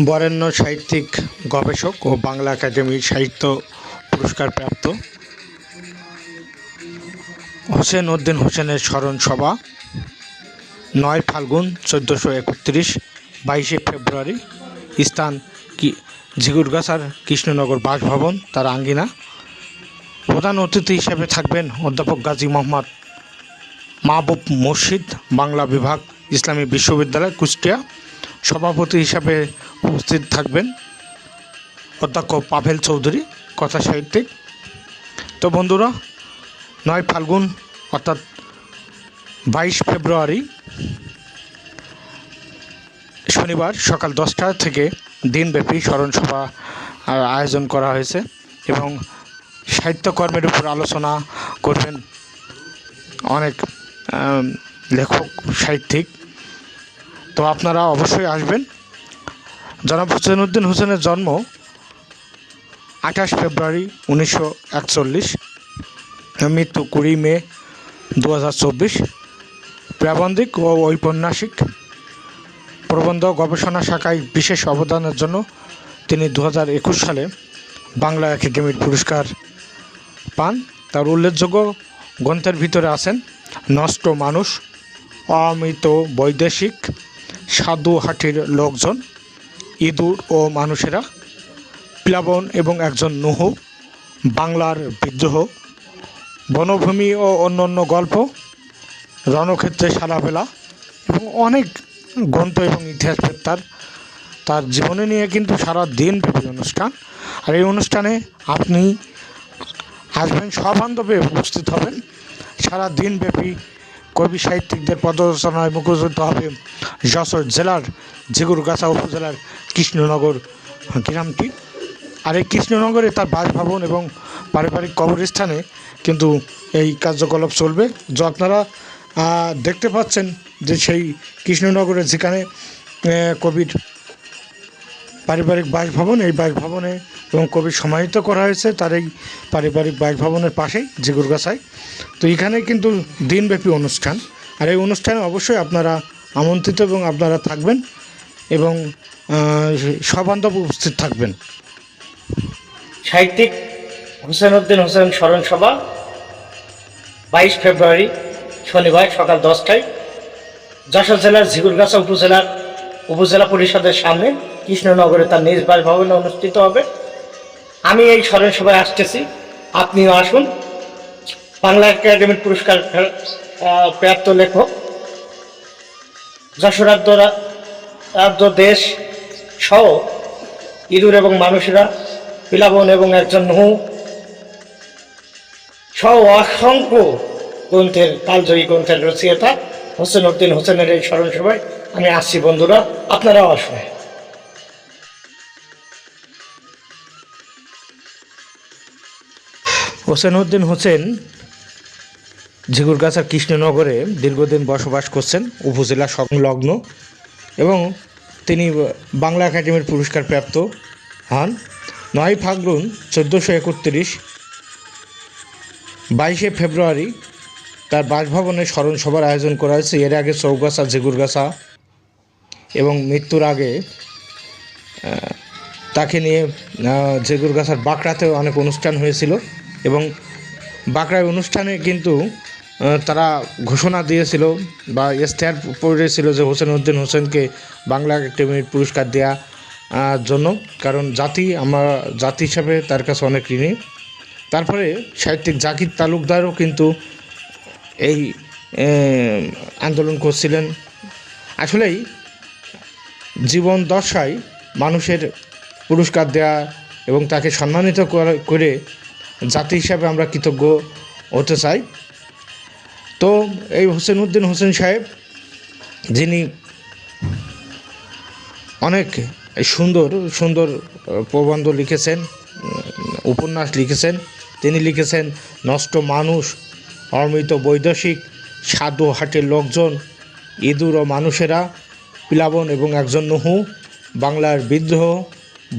বরেণ্য সাহিত্যিক, গবেষক ও বাংলা একাডেমি সাহিত্য পুরস্কার প্রাপ্ত হোসেন উদ্দিন হোসেনের স্মরণ সভা, নয় ফাল্গুন চোদ্দোশো একত্রিশ, বাইশে ফেব্রুয়ারি, স্থান কি, ঝিগুরগাছার কৃষ্ণনগর বাসভবন, তার আঙ্গিনা। প্রধান অতিথি হিসেবে থাকবেন অধ্যাপক গাজী মোহাম্মদ মাহবুব মুর্শিদ, বাংলা বিভাগ, ইসলামী বিশ্ববিদ্যালয়, কুষ্টিয়া। সভাপতি হিসাবে উপস্থিত থাকবেন অধ্যক্ষ পাভেল চৌধুরী, কথা সাহিত্যিক। তো বন্ধুরা, নয় ফাল্গুন, অর্থাৎ বাইশ ফেব্রুয়ারি, শনিবার সকাল দশটা থেকে দিনব্যাপী স্মরণসভা আয়োজন করা হয়েছে এবং সাহিত্যকর্মের উপর আলোচনা করবেন অনেক লেখক, সাহিত্যিক। তো আপনারা অবশ্যই আসবেন। জনাব হোসেন উদ্দিন হোসেনের জন্ম আঠাশ ফেব্রুয়ারি উনিশশো একচল্লিশ, মৃত্যু কুড়ি মে দু হাজার চব্বিশ। প্রাবন্ধিক ও ঔপন্যাসিক প্রবন্ধ গবেষণা শাখায় বিশেষ অবদানের জন্য তিনি দু হাজার একুশ সালে বাংলা একাডেমির পুরস্কার পান। তার উল্লেখযোগ্য গ্রন্থের ভিতরে আছেন, নষ্ট মানুষ, অমিত বৈদেশিক সাধু হাটির লোকজন, ইঁদুর ও মানুষেরা, প্লাবন এবং একজন নুহু, বাংলার বিদ্রোহ, বনভূমি ও অন্যান্য গল্প, রণক্ষেত্রে সারাবেলা এবং অনেক গ্রন্থ এবং ইতিহাস তার তার জীবনে নিয়ে কিন্তু সারা দিন ব্যাপী অনুষ্ঠান। আর এই অনুষ্ঠানে আপনি আসবেন সবান্ধবে উপস্থিত হবেন। সারা দিনব্যাপী কবি সাহিত্যিকদের পদরচনায় মুখরিত হবে যশোর জেলার ঝিগুরগাছা উপজেলার কৃষ্ণনগর গ্রামটি। আর এই কৃষ্ণনগরে তার বাসভবন এবং পারিবারিক কবরস্থানে কিন্তু এই কার্যকলাপ চলবে। যা আপনারা দেখতে পাচ্ছেন যে সেই কৃষ্ণনগরে যেখানে কবির পারিবারিক বাসভবন, এই বাসভবনে এবং কবি সমাহিত করা হয়েছে তার এই পারিবারিক বাসভবনের পাশেই জিগুরগাছায় তো এখানে কিন্তু দিনব্যাপী অনুষ্ঠান। আর এই অনুষ্ঠানে অবশ্যই আপনারা আমন্ত্রিত এবং আপনারা থাকবেন এবং সবান্ধব উপস্থিত থাকবেন। সাহিত্যিক হোসেন উদ্দিন হোসেন স্মরণ সভা, বাইশ ফেব্রুয়ারি, শনিবার সকাল দশটায়, যশোর জেলার ঝিগুরগাছা উপজেলার, উপজেলা পরিষদের সামনে কৃষ্ণনগরে তার নিজ বাসভবনে অনুষ্ঠিত হবে। আমি এই স্মরণ সভায় আসতেছি। আপনিও আসুন। বাংলা একাডেমির পুরস্কার প্রাপ্ত লেখক যশোরাদ্য দেশ সহ ইঁদুর এবং মানুষেরা, পিলাবন এবং একজন নহু সহ অসংখ্য গ্রন্থের, কালজয়ী গ্রন্থের রচয়িতা হোসেন উদ্দিন হোসেনের এই স্মরণ সভায় আমি আসছি বন্ধুরা। আপনারাও আসবেন উদ্দিন হোসেন ঝিগুরগাছার কৃষ্ণনগরে দীর্ঘদিন বসবাস করছেন, উপজেলা সংলগ্ন এবং তিনি বাংলা একাডেমির পুরস্কার প্রাপ্ত হন। নয় ফাল্গুন চোদ্দোশো একত্রিশ, বাইশে ফেব্রুয়ারি তার বাসভবনে স্মরণ সভার আয়োজন করা হয়েছে। এর আগে চৌগাছা, ঝিগুরগাছা এবং মৃত্যুর আগে তাকে নিয়ে ঝিগুরগাছার বাঁকড়াতেও অনেক অনুষ্ঠান হয়েছিল। এবং বাঁকড়ায় অনুষ্ঠানে কিন্তু তারা ঘোষণা দিয়েছিল বা ইস্তেহার পড়েছিল যে হোসেন উদ্দিন হোসেনকে বাংলা একাডেমির পুরস্কার দেওয়া জন্য। কারণ জাতি, আমরা জাতি হিসাবে তার কাছে অনেক ঋণী। তারপরে সাহিত্যিক জাকির তালুকদারও কিন্তু এই আন্দোলন করছিলেন। আসলেই জীবন দশায় মানুষের পুরস্কার দেওয়া এবং তাকে সম্মানিত করে জাতি হিসাবে আমরা কৃতজ্ঞ হতে চাই। তো এই হোসেন উদ্দিন হোসেন সাহেব, যিনি অনেক সুন্দর সুন্দর প্রবন্ধ লিখেছেন উপন্যাস লিখেছেন। তিনি লিখেছেন, নষ্ট মানুষ, অমৃত বৈদেশিক, সাধু হাটের লোকজন, ইঁদুর ও মানুষেরা, প্লাবন এবং একজন নুহু, বাংলার বিদ্রোহ,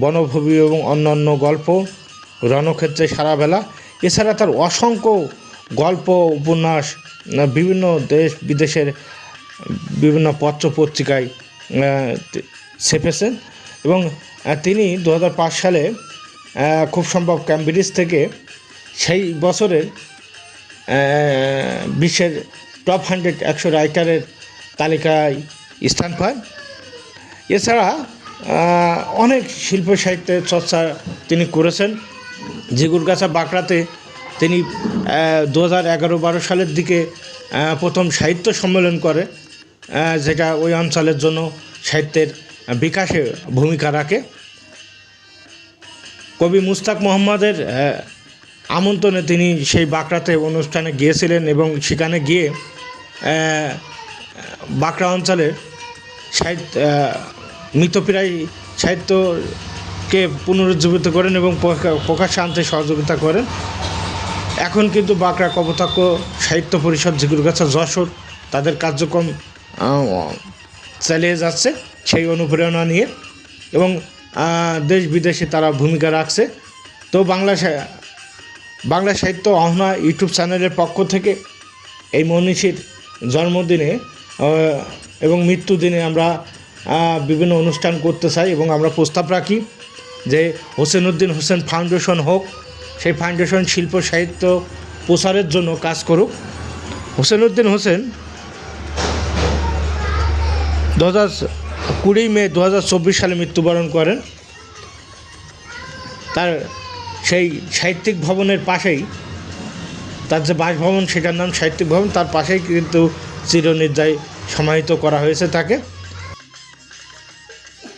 বনভূমি এবং অন্যান্য গল্প রণক্ষেত্রে সারাবেলা এছাড়া তার অসংখ্য গল্প, উপন্যাস বিভিন্ন দেশ বিদেশের বিভিন্ন পত্র পত্রিকায় ছেপেছেন এবং তিনি দু হাজার পাঁচ সালে খুব সম্ভব ক্যামব্রিজ থেকে সেই বছরের বিশ্বের টপ হান্ড্রেড একশো রাইটারের তালিকায় স্থান পান এছাড়া অনেক শিল্প সাহিত্যের চর্চা তিনি করেছেন। জিগুরগাছা বাঁকড়াতে তিনি দু হাজার এগারো বারো সালের দিকে প্রথম সাহিত্য সম্মেলন করে যেটা ওই অঞ্চলের জন্য সাহিত্যের বিকাশে ভূমিকা রাখে। কবি মুস্তাক মোহাম্মদের আমন্ত্রণে তিনি সেই বাঁকড়াতে অনুষ্ঠানে গিয়েছিলেন এবং সেখানে গিয়ে বাঁকড়া অঞ্চলে সাহিত্য মৃতপ্রায় সাহিত্যকে পুনরুজ্জীবিত করেন এবং প্রকা- প্রকাশ্যে আনতে সহযোগিতা করেন। এখন কিন্তু বাঁকড়া কপোতাক্ষ সাহিত্য পরিষদ ঝিগুরগাছা যশোর তাদের কার্যক্রম চালিয়ে যাচ্ছে সেই অনুপ্রেরণা নিয়ে এবং দেশ বিদেশে তারা ভূমিকা রাখছে। তো বাংলা বাংলা সাহিত্য অহনা ইউটিউব চ্যানেলের পক্ষ থেকে এই মনীষীর জন্মদিনে এবং মৃত্যুদিনে আমরা বিভিন্ন অনুষ্ঠান করতে চাই এবং আমরা প্রস্তাব রাখি। যে হোসেন উদ্দিন হোসেন ফাউন্ডেশন হোক, সেই ফাউন্ডেশন শিল্প সাহিত্য প্রসারের জন্য কাজ করুক। হোসেন উদ্দিন হোসেন দু হাজার কুড়ি মে দু হাজার চব্বিশ সালে মৃত্যুবরণ করেন। তার সেই সাহিত্যিক ভবনের পাশেই, তার যে বাসভবন সেটার নাম সাহিত্যিক ভবন, তার পাশেই কিন্তু চিরনির্যায় সমাহিত করা হয়েছে তাকে।